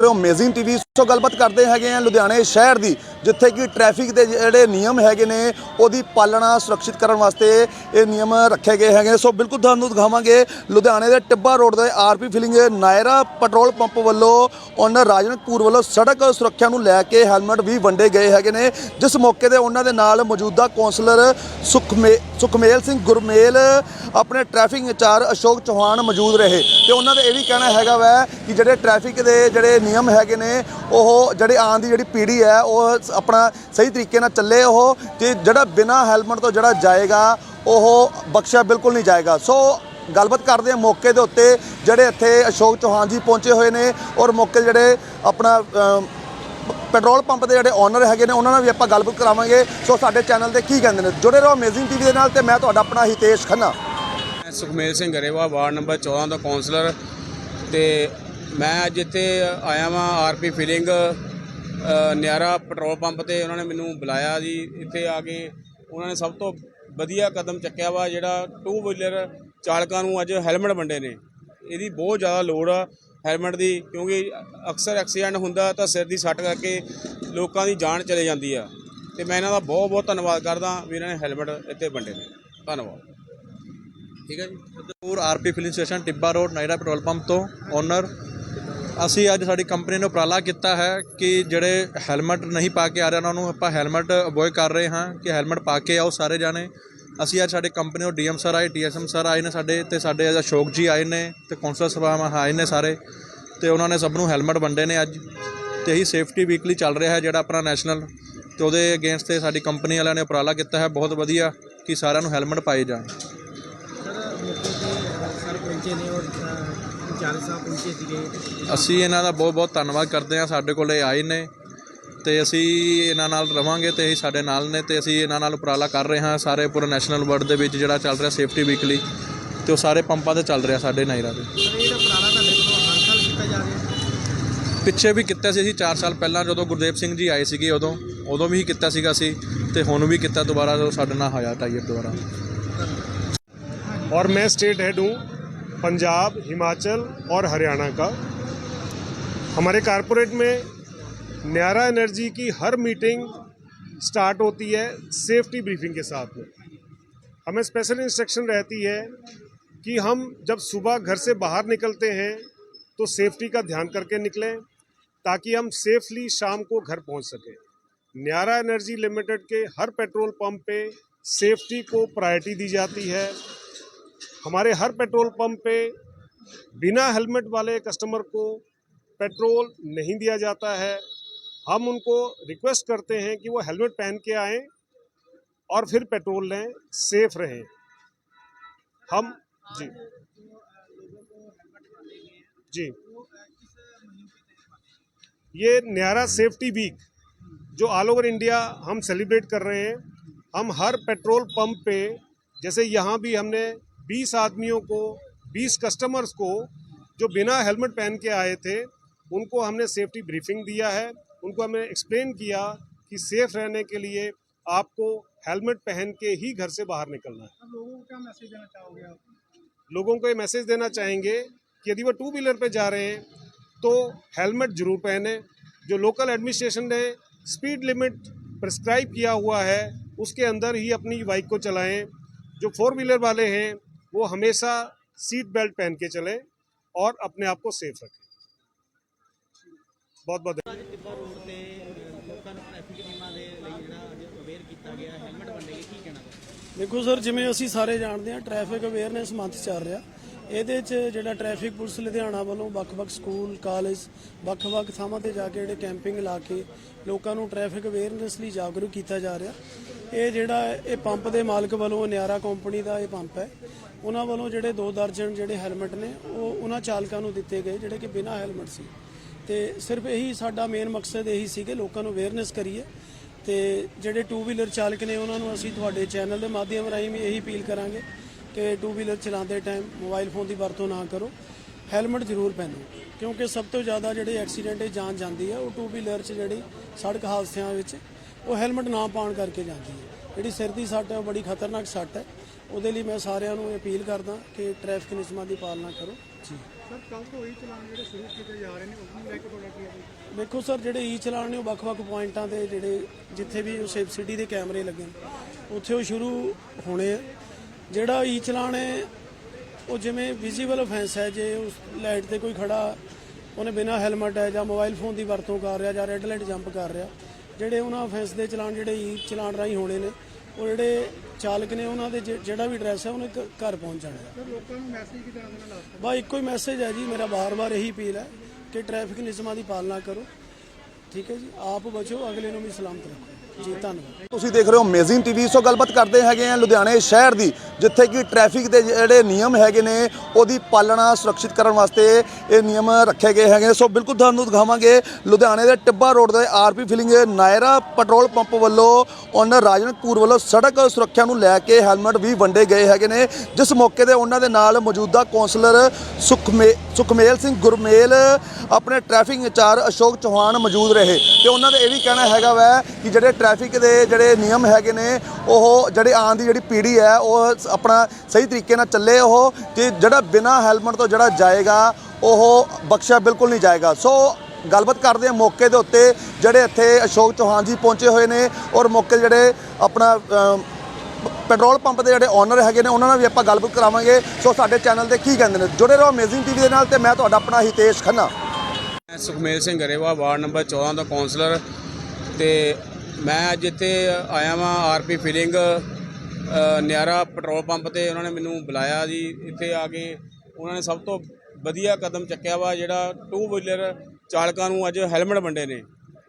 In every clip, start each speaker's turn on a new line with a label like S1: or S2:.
S1: ਹੋ amazing TV ਤੋਂ ਗੱਲਬਾਤ ਕਰਦੇ ਹੈਗੇ ਆ ਲੁਧਿਆਣੇ ਸ਼ਹਿਰ ਦੀ। ਜਿੱਥੇ ਕਿ ਟ੍ਰੈਫਿਕ ਦੇ ਜਿਹੜੇ ਨਿਯਮ ਹੈਗੇ ਨੇ, ਉਹਦੀ ਪਾਲਣਾ ਸੁਰੱਖਿਅਤ ਕਰਨ ਵਾਸਤੇ ਇਹ ਨਿਯਮ ਰੱਖੇ ਗਏ ਹੈਗੇ ਸੋ ਬਿਲਕੁਲ ਤੁਹਾਨੂੰ ਦਿਖਾਵਾਂਗੇ, ਲੁਧਿਆਣੇ ਦੇ ਟਿੱਬਾ ਰੋਡ ਦੇ RP filling Nayara petrol pump ਵੱਲੋਂ ਉਹਨਾਂ ਰਾਜਨਪੁਰ ਵੱਲੋਂ ਸੜਕ ਸੁਰੱਖਿਆ ਨੂੰ ਲੈ ਕੇ ਹੈਲਮਟ ਵੀ ਵੰਡੇ ਗਏ ਹੈਗੇ ਨੇ। ਜਿਸ ਮੌਕੇ ਤੇ ਉਹਨਾਂ ਦੇ ਨਾਲ ਮੌਜੂਦਾ ਕੌਂਸਲਰ ਸੁਖਮੇ, ਸੁਖਮੇਲ ਸਿੰਘ ਗੁਰਮੇਲ, ਆਪਣੇ ਟ੍ਰੈਫਿਕ ਇੰਚਾਰਜ ਅਸ਼ੋਕ ਚੌਹਾਨ ਮੌਜੂਦ ਰਹੇ। ਤੇ ਉਹਨਾਂ ਦਾ ਇਹ ਵੀ ਕਹਿਣਾ ਹੈਗਾ ਵੈ ਕਿ ਜਿਹੜੇ ਟ੍ਰੈਫਿਕ ਦੇ ਜਿਹੜੇ ਨਿਯਮ ਹੈਗੇ ਨੇ, ਉਹ ਜਿਹੜੇ ਆਉਣ ਦੀ ਜਿਹੜੀ ਪੀੜ੍ਹੀ ਹੈ, ਉਹ ਆਪਣਾ ਸਹੀ ਤਰੀਕੇ ਨਾਲ ਚੱਲੇ ਉਹ, ਤੇ ਜਿਹੜਾ ਬਿਨਾ ਹੈਲਮਟ ਤੋਂ ਜਿਹੜਾ ਜਾਏਗਾ, ਉਹ ਬਖਸ਼ਿਆ ਬਿਲਕੁਲ ਨਹੀਂ ਜਾਏਗਾ। ਸੋ ਗੱਲਬਾਤ ਕਰਦੇ ਹਾਂ ਮੌਕੇ ਦੇ ਉੱਤੇ, ਜਿਹੜੇ ਇੱਥੇ ਅਸ਼ੋਕ ਚੌਹਾਨ ਜੀ ਪਹੁੰਚੇ ਹੋਏ ਨੇ, ਔਰ ਮੌਕੇ ਜਿਹੜੇ ਆਪਣਾ ਪੈਟਰੋਲ ਪੰਪ ਦੇ ਜਿਹੜੇ ਓਨਰ ਹੈਗੇ ਨੇ, ਉਹਨਾਂ ਨਾਲ ਵੀ ਆਪਾਂ ਗੱਲਬਾਤ ਕਰਾਵਾਂਗੇ। ਸੋ ਸਾਡੇ ਚੈਨਲ ਤੇ ਕੀ ਕਹਿੰਦੇ ਨੇ? ਜੁੜੇ ਰਹੋ ਅਮੇਜ਼ਿੰਗ ਟੀਵੀ ਦੇ ਨਾਲ, ਤੇ ਮੈਂ ਤੁਹਾਡਾ ਆਪਣਾ ਹਿਤੇਸ਼ ਖੰਨਾ।
S2: ਮੈਂ ਸੁਖਮੇਲ ਸਿੰਘ ਗਰੇਵਾ, ਵਾਰਡ ਨੰਬਰ 14 ਦਾ ਕਾਉਂਸਲਰ ਤੇ ਮੈਂ ਅੱਜ ਇੱਥੇ ਆਇਆ ਵਾਂ, RP filling Nayara petrol pump ਤੇ ਉਹਨਾਂ ਨੇ ਮੈਨੂੰ ਬੁਲਾਇਆ ਜੀ। ਇੱਥੇ ਆ ਕੇ ਉਹਨਾਂ ਨੇ ਸਭ ਤੋਂ ਵਧੀਆ ਕਦਮ ਚੱਕਿਆ ਵਾ, ਜਿਹੜਾ ਟੂ ਵੀਲਰ ਚਾਲਕਾਂ ਨੂੰ ਅੱਜ ਹੈਲਮਟ ਵੰਡੇ ਨੇ। ਇਹਦੀ ਬਹੁਤ ਜ਼ਿਆਦਾ ਲੋੜ ਆ ਹੈਲਮਟ ਦੀ, ਕਿਉਂਕਿ ਅਕਸਰ ਐਕਸੀਡੈਂਟ ਹੁੰਦਾ ਤਾਂ ਸਿਰ ਦੀ ਸੱਟ ਕਰਕੇ ਲੋਕਾਂ ਦੀ ਜਾਨ ਚਲੇ ਜਾਂਦੀ ਆ। ਤੇ ਮੈਂ ਇਹਨਾਂ ਦਾ ਬਹੁਤ ਬਹੁਤ ਧੰਨਵਾਦ ਕਰਦਾ ਵੀ ਇਹਨਾਂ ਨੇ ਹੈਲਮਟ ਇੱਥੇ ਵੰਡੇ ਨੇ। ਧੰਨਵਾਦ। ਠੀਕ ਹੈ ਜੀ।
S3: ਪੂਰ RP filling station Tibba road Nayara petrol pump ਤੋਂ ਓਨਰ ਅਸੀਂ ਅੱਜ ਸਾਡੀ ਕੰਪਨੀ ਨੇ ਉਪਰਾਲਾ ਕੀਤਾ ਹੈ ਕਿ ਜਿਹੜੇ ਹੈਲਮਟ ਨਹੀਂ ਪਾ ਕੇ ਆ ਰਹੇ ਉਹਨਾਂ ਨੂੰ ਆਪਾਂ ਹੈਲਮਟ ਅਵੋਇਡ ਕਰ ਰਹੇ ਹਾਂ ਕਿ ਹੈਲਮਟ ਪਾ ਕੇ ਆਓ ਸਾਰੇ ਜਾਣੇ। ਅਸੀਂ ਅੱਜ ਸਾਡੇ ਕੰਪਨੀ ਤੋਂ ਡੀਐਮ ਸਰ ਆਏ ਟੀਐਸਐਮ ਸਰ ਆਏ ਨੇ ਸਾਡੇ ਤੇ ਸਾਡੇ ਅੱਜ ਅਸ਼ੋਕ ਜੀ ਆਏ ਨੇ ਤੇ ਕੌਂਸਲ ਸਭਾਵਾਂ ਆਏ ਨੇ ਸਾਰੇ ਤੇ ਉਹਨਾਂ ਨੇ ਸਭ ਨੂੰ ਹੈਲਮਟ ਵੰਡੇ ਨੇ ਅੱਜ ਤੇ ਇਹੀ ਸੇਫਟੀ ਵੀਕਲੀ ਚੱਲ ਰਿਹਾ ਹੈ ਜਿਹੜਾ ਆਪਣਾ ਨੈਸ਼ਨਲ ਤੇ ਉਹਦੇ ਅਗੇਂਸਟ ਤੇ ਸਾਡੀ ਕੰਪਨੀ ਵਾਲਿਆਂ ਨੇ ਉਪਰਾਲਾ ਕੀਤਾ ਹੈ। ਬਹੁਤ ਵਧੀਆ ਕਿ ਸਾਰਿਆਂ ਨੂੰ ਹੈਲਮਟ ਪਾਏ ਜਾਣ।
S4: ਸਰ ਪਹੁੰਚੇ ਨੇ ਔਰ ਚਾਰ ਸਾਹਿਬ ਪਹੁੰਚੇ ਸੀਗੇ
S3: ਅਸੀਂ ਇਹਨਾਂ ਦਾ ਬਹੁਤ ਬਹੁਤ ਧੰਨਵਾਦ ਕਰਦੇ ਹਾਂ ਸਾਡੇ ਕੋਲੇ ਆਏ ਨੇ ਤੇ ਅਸੀਂ ਇਹਨਾਂ ਨਾਲ ਰਵਾਂਗੇ ਤੇ ਇਹ ਸਾਡੇ ਨਾਲ ਨੇ ਤੇ ਅਸੀਂ ਇਹਨਾਂ ਨਾਲ ਉਪਰਾਲਾ ਕਰ ਰਹੇ ਹਾਂ ਸਾਰੇ ਪੂਰੇ ਨੈਸ਼ਨਲ ਵਰਲਡ ਦੇ ਵਿੱਚ ਜਿਹੜਾ ਚੱਲ ਰਿਹਾ ਸੇਫਟੀ ਵੀਕਲੀ ਤੇ ਉਹ ਸਾਰੇ ਪੰਪਾਂ ਤੇ ਚੱਲ ਰਿਹਾ ਸਾਡੇ ਨਾਇਰਾ ਦੇ
S4: ਸਰ ਇਹ ਜਿਹੜਾ ਪੁਰਾਣਾ ਤੁਹਾਡੇ ਕੋਲੋਂ ਹਰ ਸਾਲ ਕੀਤਾ ਜਾ ਰਿਹਾ
S3: ਪਿੱਛੇ ਵੀ ਕੀਤਾ ਸੀ ਅਸੀਂ 4 ਸਾਲ ਪਹਿਲਾਂ ਜਦੋਂ ਗੁਰਦੇਵ ਸਿੰਘ ਜੀ ਆਏ ਸੀਗੇ ਉਦੋਂ ਉਦੋਂ ਵੀ ਕੀਤਾ ਸੀਗਾ ਅਸੀਂ ਤੇ ਹੁਣ ਵੀ ਕੀਤਾ ਦੁਬਾਰਾ ਜਦੋਂ ਸਾਡੇ ਨਾਲ ਹੋਇਆ ਟਾਈਅਰ ਦੁਬਾਰਾ
S5: और मैं स्टेट हेड हूँ पंजाब, हिमाचल और हरियाणा का। हमारे कारपोरेट में न्यारा एनर्जी की हर मीटिंग स्टार्ट होती है सेफ्टी ब्रीफिंग के साथ में। हमें स्पेशल इंस्ट्रक्शन रहती है कि हम जब सुबह घर से बाहर निकलते हैं तो सेफ्टी का ध्यान करके निकलें, ताकि हम सेफली शाम को घर पहुँच सकें। न्यारा एनर्जी लिमिटेड के हर पेट्रोल पंप पे सेफ्टी को प्रायोरिटी दी जाती है। हमारे हर पेट्रोल पंप पे बिना हेलमेट वाले कस्टमर को पेट्रोल नहीं दिया जाता है। हम उनको रिक्वेस्ट करते हैं कि वो हेलमेट पहन के आएँ और फिर पेट्रोल लें, सेफ़ रहें। हम, जी। जी। ये न्यारा सेफ्टी वीक जो ऑल ओवर इंडिया हम सेलिब्रेट कर रहे हैं, हम हर पेट्रोल पंप पे, जैसे यहाँ भी हमने 20 आदमियों को 20 कस्टमर्स को जो बिना हेलमेट पहन के आए थे उनको हमने सेफ्टी ब्रीफिंग दिया है। उनको हमने एक्सप्लेन किया कि सेफ़ रहने के लिए आपको हेलमेट पहन के ही घर से बाहर निकलना है।
S4: लोगों को क्या मैसेज देना चाहोगे आप?
S5: लोगों को ये मैसेज देना चाहेंगे कि यदि वो टू व्हीलर पे जा रहे हैं तो हेलमेट ज़रूर पहने। जो लोकल एडमिनिस्ट्रेशन ने स्पीड लिमिट प्रिस्क्राइब किया हुआ है उसके अंदर ही अपनी बाइक को चलाएँ। जो फोर व्हीलर वाले हैं वो हमेशा सीट बेल्ट पहन के चलें और अपने आप को सेफ रखें बहुत बहुत
S4: ਟਿੱਬਾ ਰੋਡ ਤੇ ਲੋਕਾਂ ਨੂੰ ਟ੍ਰੈਫਿਕ ਨਿਯਮਾਂ ਦੇ ਲਈ ਜਿਹੜਾ ਅੱਜ ਅਵੇਅਰ ਕੀਤਾ ਗਿਆ ਹੈਲਮਟ ਵੰਡੇ ਗਏ ਕੀ ਕਹਿਣਾ ਚਾਹੋਗੇ
S6: ਦੇਖੋ ਸਰ ਜਿਵੇਂ ਅਸੀਂ ਸਾਰੇ ਜਾਣਦੇ ਹਾਂ ਟ੍ਰੈਫਿਕ ਅਵੇਅਰਨੈਸ ਮੰਥ ਚੱਲ ਰਿਹਾ ਇਹਦੇ 'ਚ ਜਿਹੜਾ ਟ੍ਰੈਫਿਕ ਪੁਲਿਸ ਲੁਧਿਆਣਾ ਵੱਲੋਂ ਵੱਖ-ਵੱਖ ਸਕੂਲ ਕਾਲਜ ਵੱਖ-ਵੱਖ ਥਾਵਾਂ ਤੇ ਜਾ ਕੇ ਜਿਹੜੇ ਕੈਂਪਿੰਗ ਲਾ ਕੇ ਲੋਕਾਂ ਨੂੰ ਟ੍ਰੈਫਿਕ ਅਵੇਅਰਨੈਸ ਲਈ ਜਾਗਰੂਕ ਕੀਤਾ ਜਾ ਰਿਹਾ ਇਹ ਜਿਹੜਾ ਇਹ ਪੰਪ ਦੇ ਮਾਲਕ ਵੱਲੋਂ ਨਿਆਰਾ ਕੰਪਨੀ ਦਾ ਇਹ ਪੰਪ ਹੈ ਉਹਨਾਂ ਵੱਲੋਂ ਜਿਹੜੇ ਦੋ ਦਰਜਨ ਜਿਹੜੇ ਹੈਲਮਟ ਨੇ, ਉਹ ਉਹਨਾਂ ਚਾਲਕਾਂ ਨੂੰ ਦਿੱਤੇ ਗਏ, ਜਿਹੜੇ ਕਿ ਬਿਨਾਂ ਹੈਲਮਟ ਸੀ। ਤੇ ਸਿਰਫ ਇਹੀ ਸਾਡਾ ਮੇਨ ਮਕਸਦ ਇਹੀ ਸੀ ਕਿ ਲੋਕਾਂ ਨੂੰ ਅਵੇਅਰਨੈਸ ਕਰੀਏ। ਤੇ ਜਿਹੜੇ ਟੂ ਵੀਲਰ ਚਾਲਕ ਨੇ, ਉਹਨਾਂ ਨੂੰ ਅਸੀਂ ਤੁਹਾਡੇ ਚੈਨਲ ਦੇ ਮਾਧਿਅਮ ਰਾਹੀਂ ਵੀ ਇਹੀ ਅਪੀਲ ਕਰਾਂਗੇ ਕਿ ਟੂ ਵੀਲਰ ਚਲਾਉਂਦੇ ਟਾਈਮ ਮੋਬਾਈਲ ਫੋਨ ਦੀ ਵਰਤੋਂ ਨਾ ਕਰੋ। ਹੈਲਮਟ ਜ਼ਰੂਰ ਪਹਿਨੋ, ਕਿਉਂਕਿ ਸਭ ਤੋਂ ਜ਼ਿਆਦਾ ਜਿਹੜੇ ਐਕਸੀਡੈਂਟ ਇਹ ਜਾਨ ਜਾਂਦੀ ਹੈ ਉਹ ਟੂ ਵੀਲਰ 'ਚ ਜਿਹੜੀ ਸੜਕ ਹਾਦਸਿਆਂ ਵਿੱਚ ਉਹ ਹੈਲਮਟ ਨਾ ਪਾਉਣ ਕਰਕੇ ਜਾਂਦੀ ਹੈ ਜਿਹੜੀ ਸਿਰ ਦੀ ਸੱਟ ਹੈ ਉਹ ਬੜੀ ਖਤਰਨਾਕ ਸੱਟ ਹੈ ਉਹਦੇ ਲਈ ਮੈਂ ਸਾਰਿਆਂ ਨੂੰ ਅਪੀਲ ਕਰਦਾ ਕਿ ਟ੍ਰੈਫਿਕ ਨਿਯਮਾਂ ਦੀ ਪਾਲਣਾ ਕਰੋ। ਜੀ। ਦੇਖੋ ਸਰ ਜਿਹੜੇ ਈ ਚਲਾਨ ਨੇ ਉਹ ਵੱਖ-ਵੱਖ ਪੁਆਇੰਟਾਂ ਤੇ ਜਿਹੜੇ ਜਿੱਥੇ ਵੀ ਸੇਫ ਸਿਟੀ ਦੇ ਕੈਮਰੇ ਲੱਗੇ ਨੇ ਉੱਥੇ ਉਹ ਸ਼ੁਰੂ ਹੋਣੇ ਆ। ਜਿਹੜਾ ਈ ਚਲਾਨ ਹੈ ਉਹ ਜਿਵੇਂ ਵਿਜ਼ੀਬਲ ਅਫੈਂਸ ਹੈ ਜੇ ਉਸ ਲਾਈਟ ਤੇ ਕੋਈ ਖੜਾ ਉਹਨੇ ਬਿਨਾ ਹੈਲਮਟ ਹੈ ਜਾਂ ਮੋਬਾਈਲ ਫੋਨ ਦੀ ਵਰਤੋਂ ਕਰ ਰਿਹਾ ਜਾਂ ਰੈੱਡ ਲਾਈਟ ਜੰਪ ਕਰ ਰਿਹਾ ਜਿਹੜੇ ਉਹਨਾਂ ਅਫੈਂਸ ਦੇ ਚਲਾਨ ਜਿਹੜੇ ਈ ਚਲਾਨ ਰਾਹੀਂ ਹੋਣੇ ਨੇ ਉਹ ਜਿਹੜੇ ਚਾਲਕ ਨੇ ਉਹਨਾਂ ਦੇ ਜਿ- ਜਿਹੜਾ ਵੀ ਐਡਰੈਸ ਹੈ ਉਹਨੇ ਘ- ਘਰ ਪਹੁੰਚ ਜਾਣਾ ਹੈ। ਲੋਕਾਂ ਨੂੰ ਮੈਸੇਜ ਕੀ ਦੇਣਾ ਦੇਣਾ ਬਸ ਇੱਕੋ ਹੀ ਮੈਸੇਜ ਹੈ ਜੀ ਮੇਰਾ ਬਾਰ-ਬਾਰ ਇਹੀ ਅਪੀਲ ਹੈ ਕਿ ਟ੍ਰੈਫਿਕ ਨਿਯਮਾਂ ਦੀ ਪਾਲਣਾ ਕਰੋ। ਠੀਕ ਹੈ ਜੀ ਆਪ ਬਚੋ ਅਗਲੇ ਨੂੰ ਵੀ ਸਲਾਮਤ ਰੱਖੋ। ਜੀ ਧੰਨਵਾਦ।
S1: ਤੁਸੀਂ ਦੇਖ ਰਹੇ ਹੋ ਅਮੇਜ਼ਿੰਗ ਟੀਵੀ ਸੋ ਗੱਲਬਾਤ ਕਰਦੇ ਹੈਗੇ ਆ ਲੁਧਿਆਣੇ ਸ਼ਹਿਰ ਦੀ। ਜਿੱਥੇ ਕਿ ਟ੍ਰੈਫਿਕ ਦੇ ਜਿਹੜੇ ਨਿਯਮ ਹੈਗੇ ਨੇ, ਉਹਦੀ ਪਾਲਣਾ ਸੁਰੱਖਿਅਤ ਕਰਨ ਵਾਸਤੇ ਇਹ ਨਿਯਮ ਰੱਖੇ ਗਏ ਹੈਗੇ। ਸੋ ਬਿਲਕੁਲ ਤੁਹਾਨੂੰ ਦਿਖਾਵਾਂਗੇ, ਲੁਧਿਆਣੇ ਦੇ ਟਿੱਬਾ ਰੋਡ ਦੇ RP filling Nayara petrol pump ਵੱਲੋਂ ਉਹਨਾਂ ਰਾਜਨਪੁਰ ਵੱਲੋਂ ਸੜਕ ਸੁਰੱਖਿਆ ਨੂੰ ਲੈ ਕੇ ਹੈਲਮਟ ਵੀ ਵੰਡੇ ਗਏ ਹੈਗੇ ਨੇ। ਜਿਸ ਮੌਕੇ ਤੇ ਉਹਨਾਂ ਦੇ ਨਾਲ ਮੌਜੂਦਾ ਕੌਂਸਲਰ ਸੁਖਮੇ, ਸੁਖਮੇਲ ਸਿੰਘ ਗੁਰਮੇਲ, ਆਪਣੇ ਟ੍ਰੈਫਿਕ ਇੰਚਾਰਜ ਅਸ਼ੋਕ ਚੌਹਾਨ ਮੌਜੂਦ ਰਹੇ। ਤੇ ਉਹਨਾਂ ਦਾ ਇਹ ਵੀ ਕਹਿਣਾ ਹੈਗਾ ਵੈ ਕਿ ਜਿਹੜੇ ਟ੍ਰੈਫਿਕ ਦੇ ਜਿਹੜੇ ਨਿਯਮ ਹੈਗੇ ਨੇ, ਉਹ ਜਿਹੜੇ ਆਉਣ ਦੀ ਜਿਹੜੀ ਪੀੜ੍ਹੀ ਹੈ, ਉਹ ਆਪਣਾ ਸਹੀ ਤਰੀਕੇ ਨਾਲ ਚੱਲੇ ਉਹ, ਤੇ ਜਿਹੜਾ ਬਿਨਾ ਹੈਲਮਟ ਤੋਂ ਜਿਹੜਾ ਜਾਏਗਾ, ਉਹ ਬਖਸ਼ਿਆ ਬਿਲਕੁਲ ਨਹੀਂ ਜਾਏਗਾ। ਸੋ ਗੱਲਬਾਤ ਕਰਦੇ ਹਾਂ ਮੌਕੇ ਦੇ ਉੱਤੇ, ਜਿਹੜੇ ਇੱਥੇ ਅਸ਼ੋਕ ਚੌਹਾਨ ਜੀ ਪਹੁੰਚੇ ਹੋਏ ਨੇ, ਔਰ ਮੌਕੇ ਜਿਹੜੇ ਆਪਣਾ ਪੈਟਰੋਲ ਪੰਪ ਦੇ ਜਿਹੜੇ ਓਨਰ ਹੈਗੇ ਨੇ, ਉਹਨਾਂ ਨਾਲ ਵੀ ਆਪਾਂ ਗੱਲਬਾਤ ਕਰਾਵਾਂਗੇ। ਸੋ ਸਾਡੇ ਚੈਨਲ ਤੇ ਕੀ ਕਹਿੰਦੇ ਨੇ? ਜੁੜੇ ਰਹੋ ਅਮੇਜ਼ਿੰਗ ਟੀਵੀ ਦੇ ਨਾਲ ਤੇ ਮੈਂ ਤੁਹਾਡਾ ਆਪਣਾ ਹਿਤੇਸ਼ ਖੰਨਾ।
S2: ਮੈਂ ਸੁਖਮੇਲ ਸਿੰਘ ਗਰੇਵਾ, ਵਾਰਡ ਨੰਬਰ 14 ਦਾ ਕਾਉਂਸਲਰ ਤੇ ਮੈਂ ਅੱਜ ਇੱਥੇ ਆਇਆ ਵਾਂ RP filling Nayara petrol pump ਤੇ ਉਹਨਾਂ ਨੇ ਮੈਨੂੰ ਬੁਲਾਇਆ ਜੀ। ਇੱਥੇ ਆ ਕੇ ਉਹਨਾਂ ਨੇ ਸਭ ਤੋਂ ਵਧੀਆ ਕਦਮ ਚੱਕਿਆ ਵਾ, ਜਿਹੜਾ ਟੂ ਵੀਲਰ ਚਾਲਕਾਂ ਨੂੰ ਅੱਜ ਹੈਲਮਟ ਵੰਡੇ ਨੇ।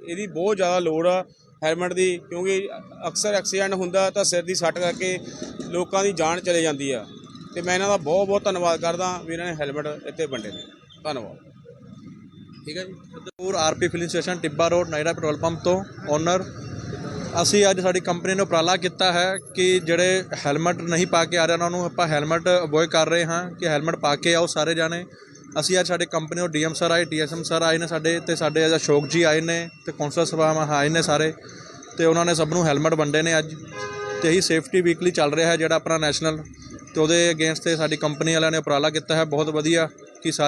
S2: ਇਹਦੀ ਬਹੁਤ ਜ਼ਿਆਦਾ ਲੋੜ ਆ ਹੈਲਮਟ ਦੀ, ਕਿਉਂਕਿ ਅਕਸਰ ਐਕਸੀਡੈਂਟ ਹੁੰਦਾ ਤਾਂ ਸਿਰ ਦੀ ਸੱਟ ਕਰਕੇ ਲੋਕਾਂ ਦੀ ਜਾਨ ਚਲੇ ਜਾਂਦੀ ਆ। ਤੇ ਮੈਂ ਇਹਨਾਂ ਦਾ ਬਹੁਤ ਬਹੁਤ ਧੰਨਵਾਦ ਕਰਦਾ ਵੀ ਇਹਨਾਂ ਨੇ ਹੈਲਮਟ ਇੱਥੇ ਵੰਡੇ ਨੇ। ਧੰਨਵਾਦ। ਠੀਕ ਹੈ ਜੀ।
S3: ਪੂਰ RP filling station Tibba road Nayara petrol pump ਤੋਂ ਓਨਰ ਅਸੀਂ ਅੱਜ ਸਾਡੀ ਕੰਪਨੀ ਨੇ ਉਪਰਾਲਾ ਕੀਤਾ ਹੈ ਕਿ ਜਿਹੜੇ ਹੈਲਮਟ ਨਹੀਂ ਪਾ ਕੇ ਆ ਰਹੇ ਉਹਨਾਂ ਨੂੰ ਆਪਾਂ ਹੈਲਮਟ ਅਵੋਇਡ ਕਰ ਰਹੇ ਹਾਂ ਕਿ ਹੈਲਮਟ ਪਾ ਕੇ ਆਓ ਸਾਰੇ ਜਾਣੇ। ਅਸੀਂ ਅੱਜ ਸਾਡੇ ਕੰਪਨੀ ਤੋਂ ਡੀਐਮ ਸਰ ਆਏ ਟੀਐਸਐਮ ਸਰ ਆਏ ਨੇ ਸਾਡੇ ਤੇ ਸਾਡੇ ਅੱਜ ਅਸ਼ੋਕ ਜੀ ਆਏ ਨੇ ਤੇ ਕੌਂਸਲ ਸਾਹਿਬਾਨ ਆਏ ਨੇ ਸਾਰੇ ਤੇ ਉਹਨਾਂ ਨੇ ਸਭ ਨੂੰ ਹੈਲਮਟ ਵੰਡੇ ਨੇ ਅੱਜ ਤੇ ਇਹੀ ਸੇਫਟੀ ਵੀਕਲੀ ਚੱਲ ਰਿਹਾ ਹੈ ਜਿਹੜਾ ਆਪਣਾ ਨੈਸ਼ਨਲ ਤੇ ਉਹਦੇ ਅਗੇਂਸਟ ਤੇ ਸਾਡੀ ਕੰਪਨੀ ਵਾਲਿਆਂ ਨੇ ਉਪਰਾਲਾ ਕੀਤਾ ਹੈ। ਬਹੁਤ ਵਧੀਆ ਕਿ ਸਾਰੇ